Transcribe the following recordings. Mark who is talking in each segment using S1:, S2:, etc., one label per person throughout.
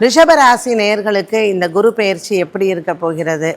S1: ரிஷபராசி நேயர்களுக்கு இந்த குரு பெயர்ச்சி எப்படி இருக்க போகிறது?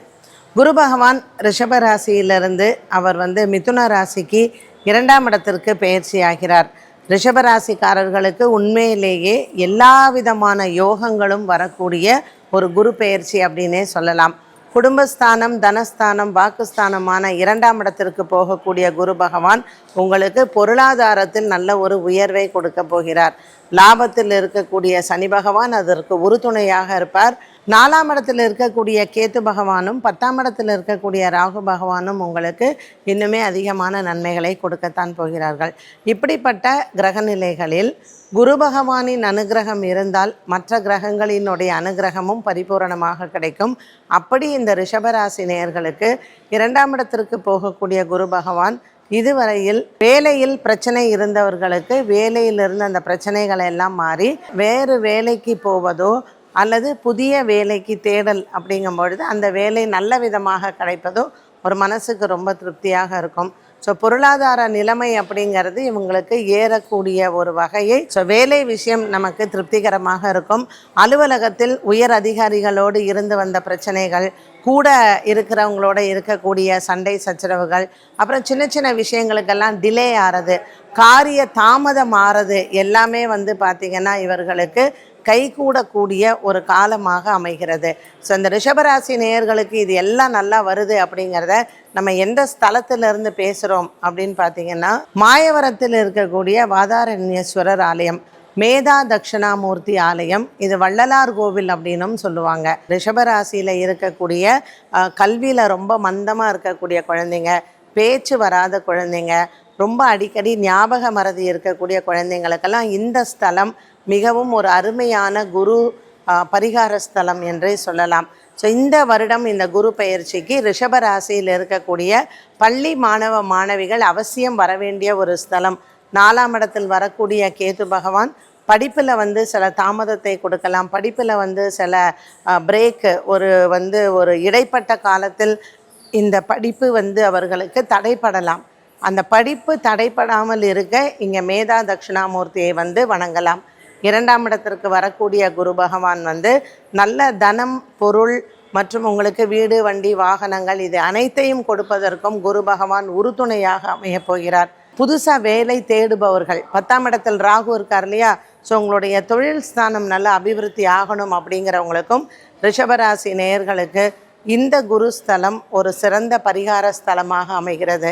S1: குரு பகவான் ரிஷபராசியிலிருந்து அவர் வந்து மிதுன ராசிக்கு இரண்டாம் இடத்திற்கு பெயர்ச்சி ஆகிறார். ரிஷபராசிக்காரர்களுக்கு உண்மையிலேயே எல்லா விதமான யோகங்களும் வரக்கூடிய ஒரு குரு பெயர்ச்சி அப்படின்னே சொல்லலாம். குடும்பஸ்தானம் தனஸ்தானம் வாக்குஸ்தானமான இரண்டாம் இடத்திற்கு போகக்கூடிய குரு பகவான் உங்களுக்கு பொருளாதாரத்தில் நல்ல ஒரு உயர்வை கொடுக்க போகிறார். லாபத்தில் இருக்கக்கூடிய சனி பகவான் அதற்கு உறுதுணையாக இருப்பார். நாலாம் இடத்துல இருக்கக்கூடிய கேத்து பகவானும் பத்தாம் இடத்துல இருக்கக்கூடிய ராகு பகவானும் உங்களுக்கு இன்னுமே அதிகமான நன்மைகளை கொடுக்கத்தான் போகிறார்கள். இப்படிப்பட்ட கிரகநிலைகளில் குரு பகவானின் அனுகிரகம் இருந்தால் மற்ற கிரகங்களினுடைய அனுகிரகமும் பரிபூரணமாக கிடைக்கும். அப்படி இந்த ரிஷபராசி நேயர்களுக்கு இரண்டாம் இடத்திற்கு போகக்கூடிய குரு பகவான் இதுவரையில் வேலையில் பிரச்சனை இருந்தவர்களுக்கு வேலையிலிருந்து அந்த பிரச்சனைகள் எல்லாம் மாறி வேறு வேலைக்கு போவதோ அல்லது புதிய வேலைக்கு தேடல் அப்படிங்கும் பொழுது அந்த வேலை நல்ல விதமாக கிடைப்பதோ ஒரு மனசுக்கு ரொம்ப திருப்தியாக இருக்கும். ஸோ பொருளாதார நிலைமை அப்படிங்கிறது இவங்களுக்கு ஏறக்கூடிய ஒரு வகையை ஸோ வேலை விஷயம் நமக்கு திருப்திகரமாக இருக்கும். அலுவலகத்தில் உயர் அதிகாரிகளோடு இருந்து வந்த பிரச்சனைகள் கூட இருக்கிறவங்களோட இருக்கக்கூடிய சண்டை சச்சரவுகள் அப்புறம் சின்ன சின்ன விஷயங்களுக்கெல்லாம் டிலே ஆறது காரிய தாமதம் ஆறது எல்லாமே வந்து பார்த்திங்கன்னா இவர்களுக்கு கைகூடக்கூடிய ஒரு காலமாக அமைகிறது. ஸோ இந்த ரிஷபராசி நேயர்களுக்கு இது எல்லாம் நல்லா வருது அப்படிங்கிறத நம்ம எந்த ஸ்தலத்திலிருந்து பேசுகிறோம் அப்படின்னு பார்த்தீங்கன்னா மாயவரத்தில் இருக்கக்கூடிய வாதாரண்யேஸ்வரர் ஆலயம் மேதா தட்சிணாமூர்த்தி ஆலயம் இது வள்ளலார் கோவில் அப்படின்னும் சொல்லுவாங்க. ரிஷபராசியில் இருக்கக்கூடிய கல்வியில் ரொம்ப மந்தமாக இருக்கக்கூடிய குழந்தைங்க பேச்சு வராத குழந்தைங்க ரொம்ப அடிக்கடி ஞாபக மறதி இருக்கக்கூடிய குழந்தைங்களுக்கெல்லாம் இந்த ஸ்தலம் மிகவும் ஒரு அருமையான குரு பரிகார ஸ்தலம் என்றே சொல்லலாம். ஸோ இந்த வருடம் இந்த குரு பயிற்சிக்கு ரிஷபராசியில் இருக்கக்கூடிய பள்ளி மாணவ மாணவிகள் அவசியம் வர வேண்டிய ஒரு ஸ்தலம். நாலாம் இடத்தில் வரக்கூடிய கேது பகவான் படிப்பில் வந்து சில தாமதத்தை கொடுக்கலாம். படிப்பில் வந்து சில பிரேக்கு ஒரு வந்து ஒரு இடைப்பட்ட காலத்தில் இந்த படிப்பு வந்து அவர்களுக்கு தடைப்படலாம் அந்த படிப்பு தடைப்படாமல் இருக்க இங்கே மேதா தட்சிணாமூர்த்தியை வந்து வணங்கலாம். இரண்டாம் இடத்திற்கு வரக்கூடிய குரு பகவான் வந்து நல்ல தனம் பொருள் மற்றும் உங்களுக்கு வீடு வண்டி வாகனங்கள் இது அனைத்தையும் கொடுப்பதற்கும் குரு பகவான் உறுதுணையாக அமையப் போகிறார். புதுசாக வேலை தேடுபவர்கள் பத்தாம் இடத்தில் ராகு இருக்கார் இல்லையா? ஸோ உங்களுடைய தொழில் ஸ்தானம் நல்ல அபிவிருத்தி ஆகணும் அப்படிங்கிறவங்களுக்கும் ரிஷபராசி நேயர்களுக்கு இந்த குரு ஸ்தலம் ஒரு சிறந்த பரிகார ஸ்தலமாக அமைகிறது.